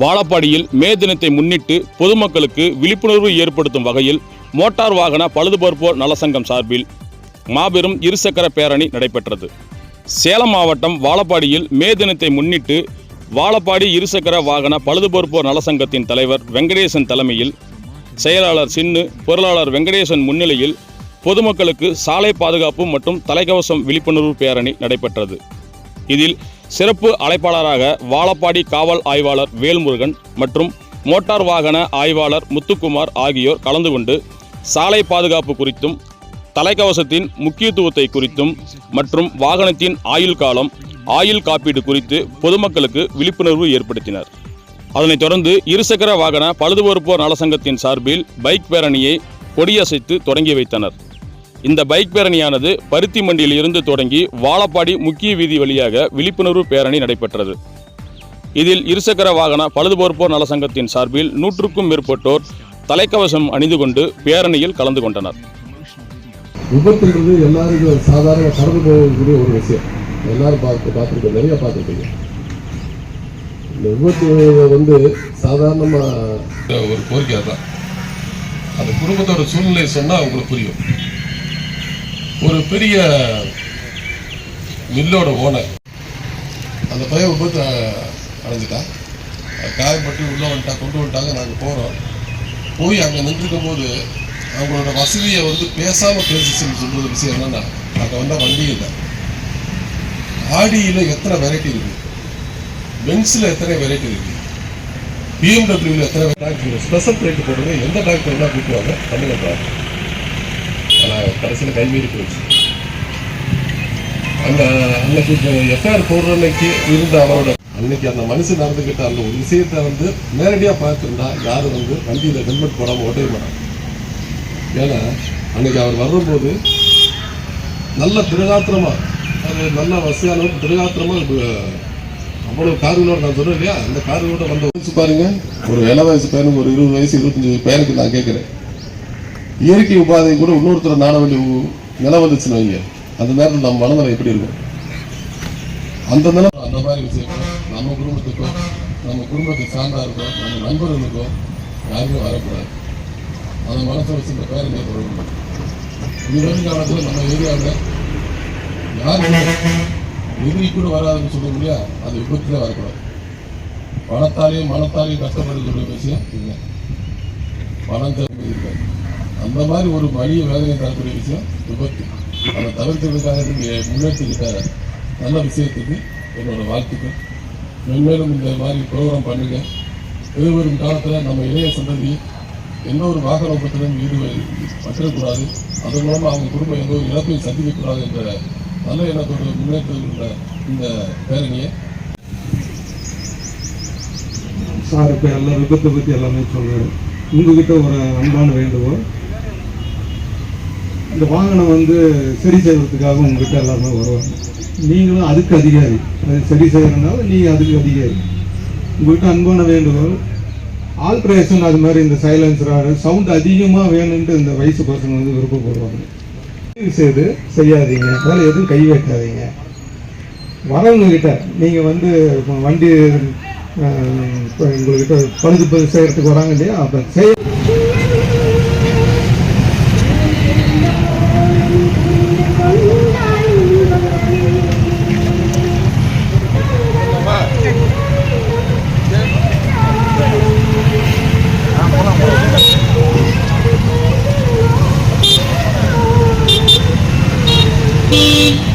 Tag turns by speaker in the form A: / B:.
A: வாழப்பாடியில் மே தினத்தை முன்னிட்டு பொதுமக்களுக்கு விழிப்புணர்வு ஏற்படுத்தும் வகையில் மோட்டார் வாகன பழுதுபார்ப்போர் நலசங்கம் சார்பில் மாபெரும் இருசக்கர பேரணி நடைபெற்றது. சேலம் மாவட்டம் வாழப்பாடியில் மே தினத்தை முன்னிட்டு வாழப்பாடி இருசக்கர வாகன பழுதுபார்ப்போர் நலசங்கத்தின் தலைவர் வெங்கடேசன் தலைமையில் செயலாளர் சின்னு பொருளாளர் வெங்கடேசன் முன்னிலையில் பொதுமக்களுக்கு சாலை பாதுகாப்பு மற்றும் தலைக்கவசம் விழிப்புணர்வு பேரணி நடைபெற்றது. இதில் சிறப்பு அழைப்பாளராக வாழப்பாடி காவல் ஆய்வாளர் வேல்முருகன் மற்றும் மோட்டார் வாகன ஆய்வாளர் முத்துக்குமார் ஆகியோர் கலந்து கொண்டு சாலை பாதுகாப்பு குறித்தும் தலைக்கவசத்தின் முக்கியத்துவத்தை குறித்தும் மற்றும் வாகனத்தின் ஆயுள் காலம் ஆயுள் காப்பீடு குறித்து பொதுமக்களுக்கு விழிப்புணர்வு ஏற்படுத்தினர். அதனைத் தொடர்ந்து இருசக்கர வாகன பழுதுபோர்ப்போர் நலசங்கத்தின் சார்பில் பைக் பேரணியை கொடியசைத்து தொடங்கி வைத்தனர். இந்த பைக் பேரணியானது பருத்தி மண்டியில் இருந்து தொடங்கி வாழப்பாடி முக்கிய வீதி வழியாக விழிப்புணர்வு பேரணி நடைபெற்றது. இதில் இருசக்கர வாகன பழுதுபொறுப்போர் நலசங்கத்தின் சார்பில் நூற்றுக்கும் மேற்பட்டோர் தலைக்கவசம் அணிந்து கொண்டு பேரணியில் கலந்து கொண்டனர்.
B: விபத்துன்றது எல்லாருக்கும் சாதாரண கடந்து போகக்கூடிய ஒரு விஷயம். எல்லாரும் பார்த்து பார்த்துருக்கோம் நிறைய பார்த்துருப்பீங்க இந்த விபத்து வந்து சாதாரணமாக ஒரு கோரிக்கை தான் அந்த குடும்பத்தோட சூழ்நிலை சொன்னால் உங்களுக்கு புரியும். ஒரு பெரிய மில்லோட ஓனர். அந்த பையன் விபத்து அடைஞ்சிட்டான் காயப்பட்டு உள்ளே வந்துட்டா கொண்டு வந்துட்டாங்க. நாங்கள் போகிறோம் போய் அங்கே நின்றுருக்கும் போது அவங்களோட வசதியை வந்து பேசாமல் பேசிச்சுன்னு சொல்றது விஷயம் என்னன்னா அங்கே வந்தால் வண்டி இல்லை. ஆடியில் எத்தனை வெரைட்டி இருக்குது பென்ஸில் எத்தனை வெரைட்டி இருக்குது பிஎம்டபிள்யூவில் எத்தனை டாக்டர் ஸ்பெஷல் ரேட்டு போடுறது எந்த டாக்டர் என்ன கூப்பிடுவாங்க தமிழ்நாடு ஆனால் கடைசியில் கைமீறி போயிடுச்சு அந்த அன்னைக்கு எஃப்ஐஆர் போடுற அன்னைக்கு இருந்த அவரோட அன்னைக்கு அந்த மனுஷன் நடந்துக்கிட்ட அந்த ஒரு விஷயத்தை வந்து நேரடியாக பார்த்துருந்தா யாரும் வந்து வண்டியில் ஹெல்மெட் போடாமல் ஓட்டவே மாட்டாங்க ஏன்னா அன்னைக்கு அவர் வரும்போது நல்ல திருகாத்திரமா அது நல்ல வசதியானவர் திருகாத்திரமா அவ்வளோ அவ்வளவு கார்களோட நான் சொல்றேன் இல்லையா அந்த கார்களோட வந்த வயசு பாருங்க ஒரு இள வயசு பையனுக்கு ஒரு இருபது வயசு இருபத்தஞ்சு பையனுக்கு நான் கேட்குறேன் இயற்கை உபாதை கூட இன்னொருத்தர் நாட வேண்டிய உ- நிலை வந்துச்சுன்னு வைங்க. அந்த நேரத்தில் நம்ம மனநிலை எப்படி இருக்கும் அந்த நிலை அந்த மாதிரி விஷயம் நம்ம குடும்பத்துக்கோ நம்ம குடும்பத்தை சார்ந்தா இருக்கோ நம்ம நண்பர்களுக்கோ யாருமே வரக்கூடாது. அந்த மனசை வச்சு இந்த பேரணியை தொடரணும் இது காலத்தில் நம்ம ஏரியாவில் யார் எதிரி கூட வராதுன்னு சொல்ல முடியா அது விபத்துல வரக்கூடாது. பணத்தாலையும் மனத்தாலையும் கஷ்டப்படக்கூடிய விஷயம் இல்லை பணம் அந்த மாதிரி ஒரு வழிய வேதனை தரக்கூடிய விஷயம் விபத்து. அதை தவிர்க்கிறதுக்காக நீங்கள் முன்னெடுத்துக்கிட்ட நல்ல விஷயத்துக்கு என்னோட வாழ்த்துக்கள். மென்மேலும் இந்த மாதிரி ப்ரோக்ராம் பண்ணுங்க. எதிர்வரும் காலத்தில் நம்ம இளைய சந்ததி எந்த ஒரு வாகன விபத்திலும் ஈடுபட பற்றக்கூடாது. அதன் மூலமாக அவங்க குடும்பம் எந்த ஒரு இழப்பையும் சந்திக்கக்கூடாது என்ற நல்ல எண்ணத்தோடு முன்னேற்ற இந்த பேரணியை
C: சார் இப்போ எல்லா விபத்தை பற்றி எல்லாமே சொல்கிறேன் உங்ககிட்ட ஒரு அன்பான வேண்டுகோள். இந்த வாகனம் வந்து சரி செய்வதற்காக உங்ககிட்ட எல்லாருமே வருவாங்க. நீங்களும் அதுக்கு அதிகாரி. அது சரி செய்யறதுனால நீங்கள் அதுக்கு அதிகாரி. உங்கள்கிட்ட அன்பான வேண்டுகோள். ஆல்ட்ரேஷன் அது மாதிரி இந்த சைலன்சராக சவுண்ட் அதிகமாக வேணும்ட்டு இந்த வயசு பசங்க வந்து விருப்பப்படுவாங்க. செய்து செய்யாதீங்க. அதனால் எதுவும் கை வைக்காதீங்க. வரவங்கக்கிட்ட நீங்கள் வந்து இப்போ வண்டி இப்போ உங்கள்கிட்ட பழுது பழுது செய்கிறதுக்கு வராங்க இல்லையா? அப்போ செய்
D: Beep.